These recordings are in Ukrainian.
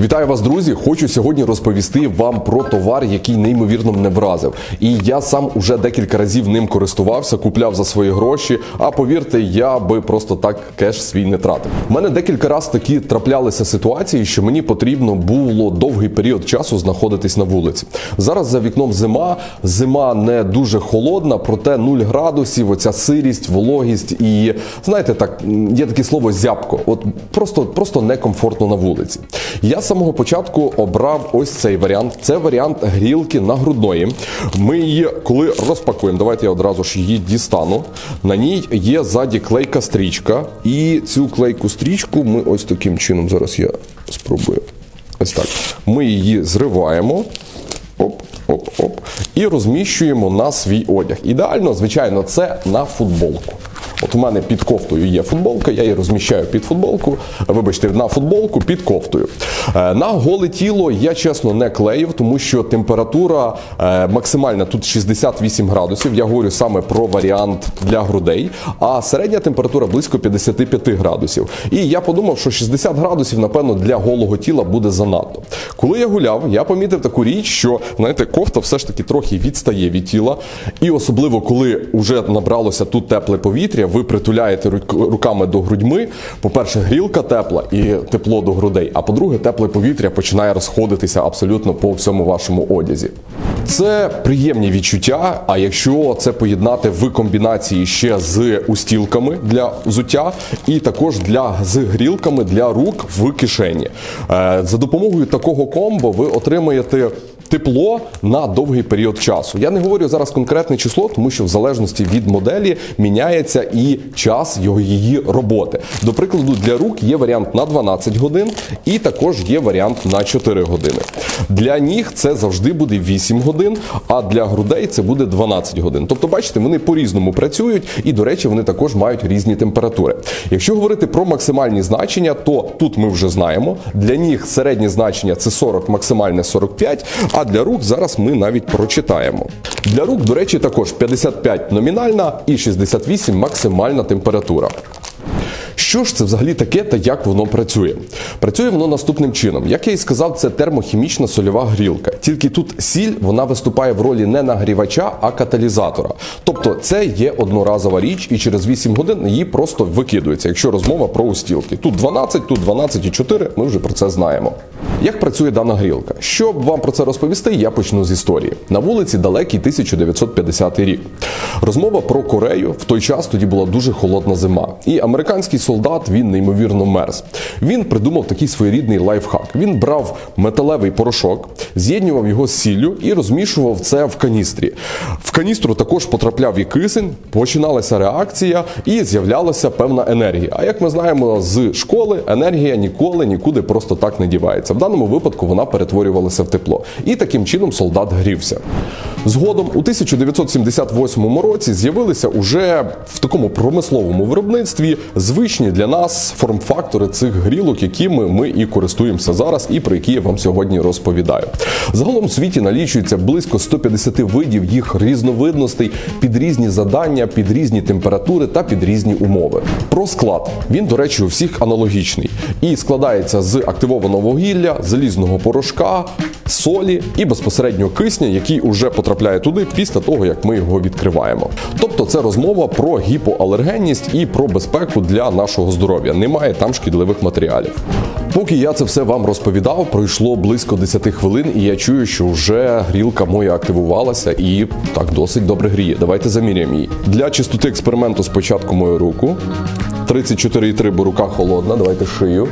Вітаю вас, друзі! Хочу сьогодні розповісти вам про товар, який неймовірно мене вразив. І я сам уже декілька разів ним користувався, купляв за свої гроші. А повірте, я би просто так кеш свій не тратив. У мене декілька разів такі траплялися ситуації, що мені потрібно було довгий період часу знаходитись на вулиці. Зараз за вікном зима. Зима не дуже холодна, проте 0 градусів. Оця сирість, вологість і знаєте, так є таке слово зябко. От просто, просто некомфортно на вулиці. Я самого початку обрав ось цей варіант. Це варіант грілки на грудної. Ми її коли розпакуємо, давайте я одразу ж її дістану. На ній є ззаді клейка стрічка, і цю клейку стрічку ми ось таким чином. Зараз я спробую. Ось так. Ми її зриваємо. Оп, оп, оп. І розміщуємо на свій одяг. Ідеально, звичайно, це на футболку. От у мене під кофтою є футболка, я її розміщаю під футболку. Вибачте, на футболку під кофтою. Е, На голе тіло я чесно не клеїв, тому що температура е, максимальна тут 68 градусів. Я говорю саме про варіант для грудей, а середня температура близько 55 градусів. І я подумав, що 60 градусів, напевно, для голого тіла буде занадто. Коли я гуляв, я помітив таку річ, що знаєте, кофта все ж таки трохи відстає від тіла. І особливо, коли вже набралося тут тепле повітря, ви притуляєте рук- руками до грудьми. По-перше, грілка тепла і тепло до грудей. А по-друге, тепле повітря починає розходитися абсолютно по всьому вашому одязі. Це приємні відчуття. А якщо це поєднати в комбінації ще з устілками для взуття, і також для з грілками для рук в кишені, Е, за допомогою такого комбо ви отримаєте. Тепло на довгий період часу. Я не говорю зараз конкретне число, тому що в залежності від моделі міняється і час його її роботи. До прикладу, для рук є варіант на 12 годин, і також є варіант на 4 години. Для ніг це завжди буде 8 годин, а для грудей це буде 12 годин. Тобто, бачите, вони по-різному працюють, і, до речі, вони також мають різні температури. Якщо говорити про максимальні значення, то тут ми вже знаємо. Для ніг середнє значення це 40, максимальне 45, а для рук зараз ми навіть прочитаємо. Для рук, до речі, також 55 номінальна і 68 максимальна температура. Що ж це взагалі таке та як воно працює? Працює воно наступним чином. Як я і сказав, це термохімічна сольова грілка. Тільки тут сіль вона виступає в ролі не нагрівача, а каталізатора. Тобто це є одноразова річ, і через 8 годин її просто викидується, якщо розмова про устілки. Тут 12, тут 12,4, ми вже про це знаємо. Як працює дана грілка? Щоб вам про це розповісти, я почну з історії. На вулиці далекий 1950 рік. Розмова про Корею в той час тоді була дуже холодна зима. І американський солдат він неймовірно мерз. Він придумав такий своєрідний лайфхак. Він брав металевий порошок, з'єднював його з сіллю і розмішував це в каністрі. В каністру також потрапляв і кисень, починалася реакція і з'являлася певна енергія. А як ми знаємо з школи, енергія ніколи нікуди просто так не дівається. В даному випадку вона перетворювалася в тепло. І таким чином солдат грівся. Згодом у 1978 році з'явилися уже в такому промисловому виробництві звичні для нас форм-фактори цих грілок, якими ми і користуємося зараз, і про які я вам сьогодні розповідаю. Загалом у світі налічується близько 150 видів їх різновидностей під різні завдання, під різні температури та під різні умови. Про склад він, до речі, у всіх аналогічний і складається з активованого вугілля, залізного порошка, солі і безпосередньо кисня, який уже потрапляє туди після того, як ми його відкриваємо. Тобто, це розмова про гіпоалергенність і про безпеку для нашого здоров'я. Немає там шкідливих матеріалів. Поки я це все вам розповідав, пройшло близько 10 хвилин, і я чую, що вже грілка моя активувалася і так досить добре гріє. Давайте заміряємо її. Для чистоти експерименту спочатку мою руку. 34,3, бо рука холодна. Давайте шию.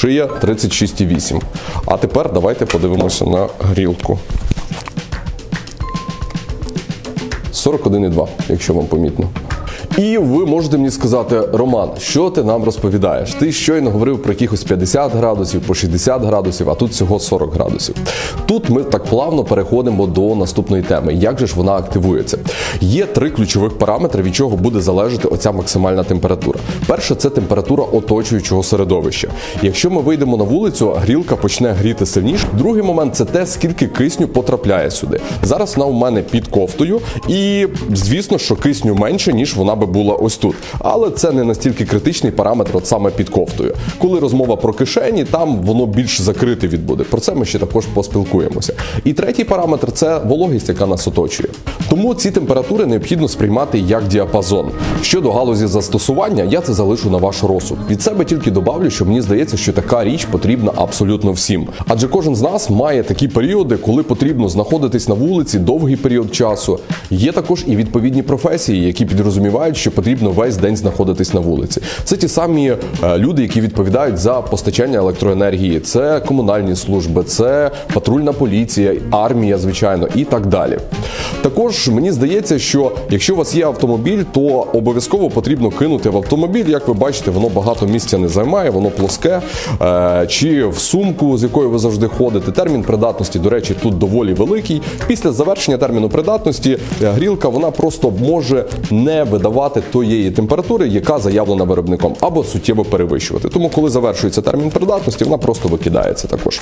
Шия 36,8. А тепер давайте подивимося на грілку. 41,2, якщо вам помітно. І ви можете мені сказати, Роман, що ти нам розповідаєш? Ти щойно говорив про якихось 50 градусів, по 60 градусів, а тут всього 40 градусів. Тут ми так плавно переходимо до наступної теми. Як же ж вона активується? Є три ключових параметри, від чого буде залежати оця максимальна температура. Перше це температура оточуючого середовища. Якщо ми вийдемо на вулицю, грілка почне гріти сильніше. Другий момент це те, скільки кисню потрапляє сюди. Зараз вона у мене під кофтою, і звісно, що кисню менше, ніж вона би була ось тут. Але це не настільки критичний параметр, от саме під кофтою. Коли розмова про кишені, там воно більш закрите відбуде. Про це ми ще також поспілкуємося. І третій параметр це вологість, яка нас оточує. Тому ці температури необхідно сприймати як діапазон. Щодо галузі застосування, я це залишу на ваш розсуд. Від себе тільки добавлю, що мені здається, що така річ потрібна абсолютно всім. Адже кожен з нас має такі періоди, коли потрібно знаходитись на вулиці довгий період часу. Є також і відповідні професії, які підрозумівають, що потрібно весь день знаходитись на вулиці. Це ті самі е, люди, які відповідають за постачання електроенергії, це комунальні служби, це патрульна поліція, армія, звичайно, і так далі. Також мені здається, що якщо у вас є автомобіль, то обов'язково потрібно кинути в автомобіль. Як ви бачите, воно багато місця не займає, воно плоске, е, чи в сумку, з якою ви завжди ходите. Термін придатності, до речі, тут доволі великий. Після завершення терміну придатності е, грілка вона просто може не видавати тієї температури, яка заявлена виробником, або суттєво перевищувати. Тому, коли завершується термін придатності, вона просто викидається також.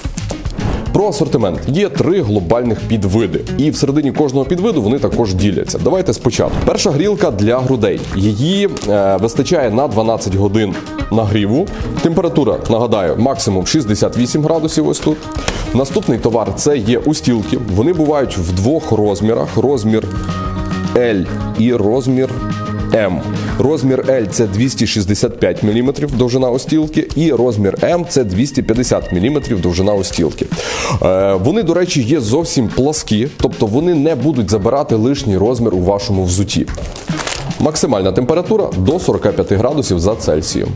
Про асортимент є три глобальних підвиди, і всередині кожного підвиду вони також діляться. Давайте спочатку. Перша грілка для грудей. Її е, вистачає на 12 годин нагріву. Температура, нагадаю, максимум 68 градусів. Ось тут. Наступний товар це є устілки. Вони бувають в двох розмірах: розмір L і розмір М. Розмір L це 265 мм довжина остілки, і розмір М це 250 мм довжина остілки. Е, вони, до речі, є зовсім пласкі, тобто вони не будуть забирати лишній розмір у вашому взуті. Максимальна температура до 45 градусів за Цельсієм.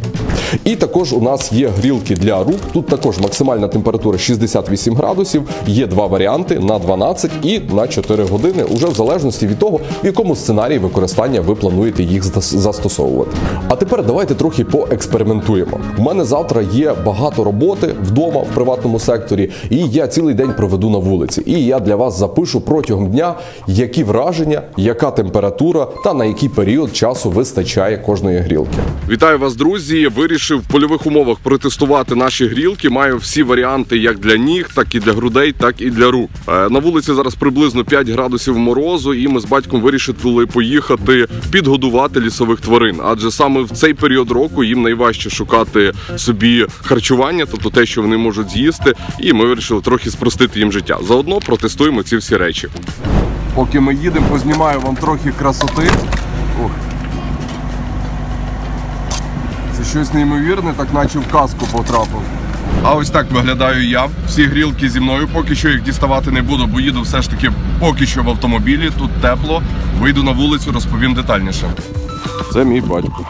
І також у нас є грілки для рук. Тут також максимальна температура 68 градусів. Є два варіанти на 12 і на 4 години, уже в залежності від того, в якому сценарії використання ви плануєте їх застосовувати. А тепер давайте трохи поекспериментуємо. У мене завтра є багато роботи вдома в приватному секторі, і я цілий день проведу на вулиці. І я для вас запишу протягом дня, які враження, яка температура та на який період часу вистачає кожної грілки. Вітаю вас, друзі! Вирішив в польових умовах протестувати наші грілки. Маю всі варіанти як для ніг, так і для грудей, так і для рук. Е, На вулиці зараз приблизно 5 градусів морозу, і ми з батьком вирішили поїхати підгодувати лісових тварин. Адже саме в цей період року їм найважче шукати собі харчування, тобто те, що вони можуть з'їсти. І ми вирішили трохи спростити їм життя. Заодно протестуємо ці всі речі. Поки ми їдемо, познімаю вам трохи красоти. Ох. Це щось неймовірне, так наче в казку потрапив. А ось так виглядаю я. Всі грілки зі мною. Поки що їх діставати не буду, бо їду все ж таки поки що в автомобілі. Тут тепло. Вийду на вулицю, розповім детальніше. Це мій батько.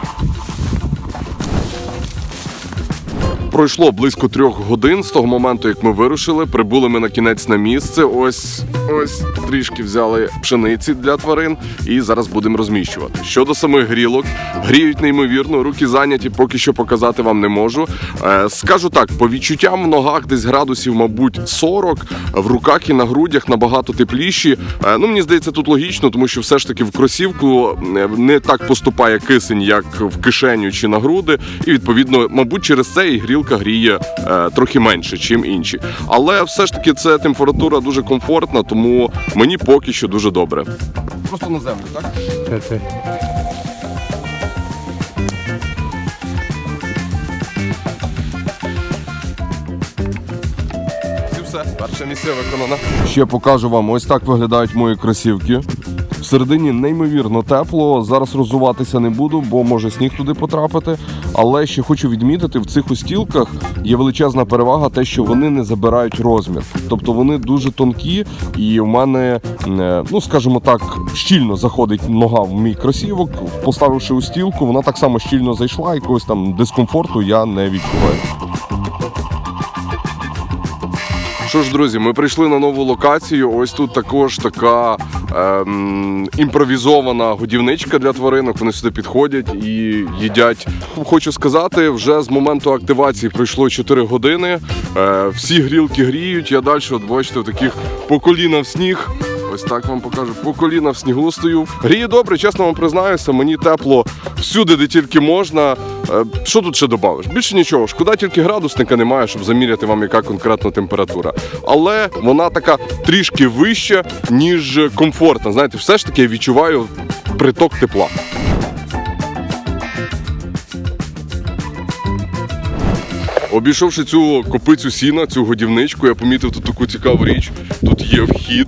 Пройшло близько трьох годин з того моменту, як ми вирушили. Прибули ми на кінець на місце. Ось ось трішки взяли пшениці для тварин і зараз будемо розміщувати. Щодо самих грілок, гріють неймовірно, руки зайняті, поки що показати вам не можу. Е, скажу так, по відчуттям в ногах десь градусів, мабуть, 40, в руках і на грудях набагато тепліші. Е, ну мені здається, тут логічно, тому що все ж таки в кросівку е, не так поступає кисень, як в кишеню чи на груди, і відповідно, мабуть, через це і грілка гріє е, трохи менше, чим інші. Але все ж таки це температура дуже комфортна, тому мені поки що дуже добре. Просто на землю, так? І все, перша місія виконана. Ще покажу вам, ось так виглядають мої кросівки. Всередині неймовірно тепло. Зараз розуватися не буду, бо може сніг туди потрапити. Але ще хочу відмітити, в цих устілках є величезна перевага, те, що вони не забирають розмір. Тобто вони дуже тонкі, і в мене, е, ну скажімо так, щільно заходить нога в мій кросівок. Поставивши устілку, вона так само щільно зайшла, якогось там дискомфорту я не відчуваю. Що ж, друзі, ми прийшли на нову локацію. Ось тут також така ем, імпровізована годівничка для тваринок. Вони сюди підходять і їдять. Хочу сказати, вже з моменту активації пройшло 4 години. Е, всі грілки гріють. Я далі, от бачите, в таких по коліна в сніг. Ось так вам покажу. По коліна в снігу стою. Гріє добре, чесно вам признаюся, мені тепло всюди, де тільки можна. Е, що тут ще додавиш? Більше нічого. Шкода, тільки градусника немає, щоб заміряти вам, яка конкретна температура. Але вона така трішки вища, ніж комфортна. Знаєте, все ж таки я відчуваю приток тепла. Обійшовши цю копицю сіна, цю годівничку, я помітив тут таку цікаву річ. Тут є вхід,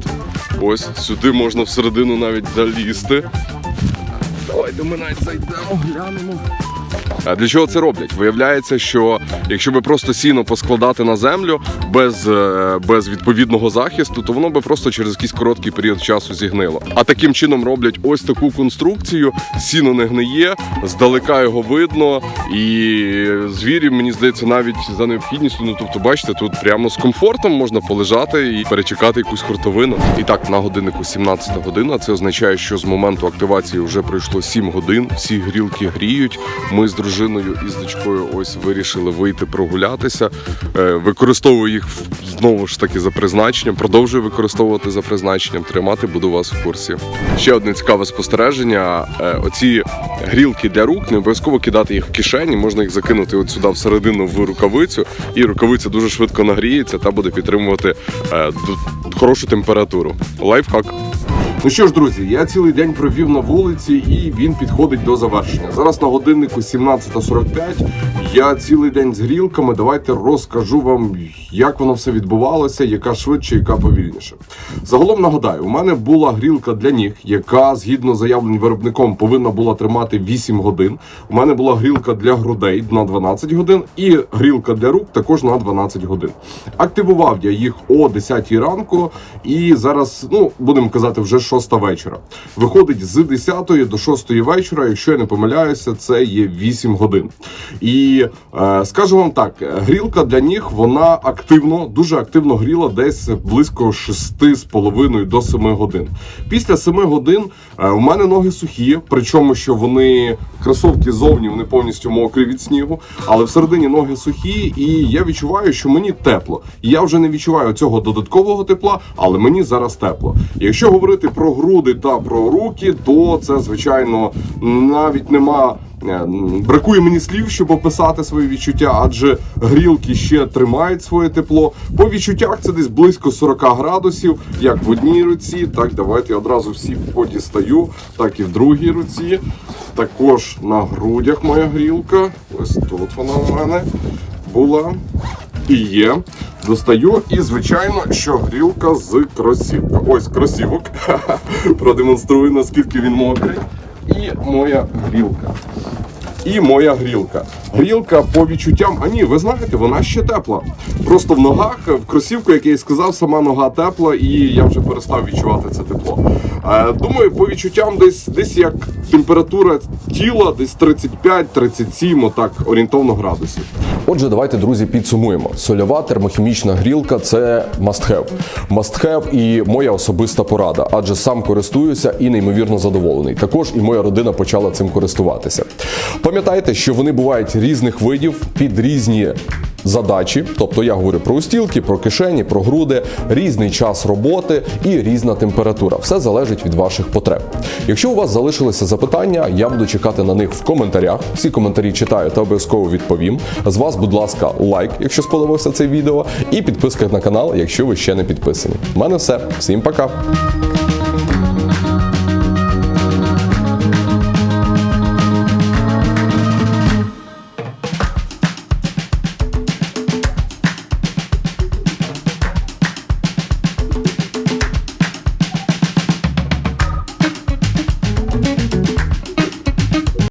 Ось сюди можна всередину навіть залізти. Давайте ми навіть зайдемо, глянемо. А для чого це роблять? Виявляється, що якщо би просто сіно поскладати на землю без, е, без відповідного захисту, то воно би просто через якийсь короткий період часу зігнило. А таким чином роблять ось таку конструкцію. Сіно не гниє, здалека його видно, і звірі, мені здається, навіть за необхідністю. Ну тобто, бачите, тут прямо з комфортом можна полежати і перечекати якусь хуртовину. І так, на годиннику 17 година. Це означає, що з моменту активації вже пройшло 7 годин. Всі грілки гріють. Ми з дружиною і з дочкою ось вирішили вийти прогулятися. Е, Використовую їх знову ж таки за призначенням. Продовжую використовувати за призначенням. Тримати буду вас в курсі. Ще одне цікаве спостереження. Е, Оці грілки для рук не обов'язково кидати їх в кишені. Можна їх закинути от сюди всередину в рукавицю, і рукавиця дуже швидко нагріється та буде підтримувати е, хорошу температуру. Лайфхак. Ну що ж, друзі, я цілий день провів на вулиці і він підходить до завершення. Зараз на годиннику 17.45. Я цілий день з грілками. Давайте розкажу вам, як воно все відбувалося, яка швидше, яка повільніше. Загалом нагадаю, у мене була грілка для ніг, яка згідно заявлень виробником повинна була тримати 8 годин. У мене була грілка для грудей на 12 годин і грілка для рук також на 12 годин. Активував я їх о 10 ранку, і зараз, ну будемо казати, вже 6 вечора. Виходить з 10 до 6 вечора, якщо я не помиляюся, це є 8 годин. І е, скажу вам так, грілка для ніг вона активно, дуже активно гріла десь близько 6,5 до 7 годин. Після 7 годин е, у мене ноги сухі, причому що вони кросовки зовні вони повністю мокрі від снігу, але всередині ноги сухі, і я відчуваю, що мені тепло. Я вже не відчуваю цього додаткового тепла, але мені зараз тепло. Якщо говорити про груди та про руки, то це звичайно навіть нема. Е, Бракує мені слів, щоб описати свої відчуття, адже грілки ще тримають своє тепло. По відчуттях це десь близько 40 градусів, як в одній руці, так давайте я одразу всі подістаю, так і в другій руці. Також на грудях моя грілка. Ось тут вона у мене була і є. Достаю, і звичайно, що грілка з кросівка. Ось кросівок. Продемонструю, наскільки він мокрий. І моя грілка. І моя грілка. Грілка по відчуттям, а ні, ви знаєте, вона ще тепла. Просто в ногах, в кросівку, як я і сказав, сама нога тепла, і я вже перестав відчувати це тепло. Е, думаю, по відчуттям десь десь як температура тіла, десь 35-37, отак орієнтовно градусів. Отже, давайте, друзі, підсумуємо. Сольова термохімічна грілка це must have. Must have і моя особиста порада, адже сам користуюся і неймовірно задоволений. Також і моя родина почала цим користуватися. Пам'ятайте, що вони бувають різних видів під різні. Задачі, тобто я говорю про устілки, про кишені, про груди, різний час роботи і різна температура. Все залежить від ваших потреб. Якщо у вас залишилися запитання, я буду чекати на них в коментарях. Всі коментарі читаю та обов'язково відповім. З вас, будь ласка, лайк, якщо сподобався це відео, і підписка на канал, якщо ви ще не підписані. У мене все. Всім пока.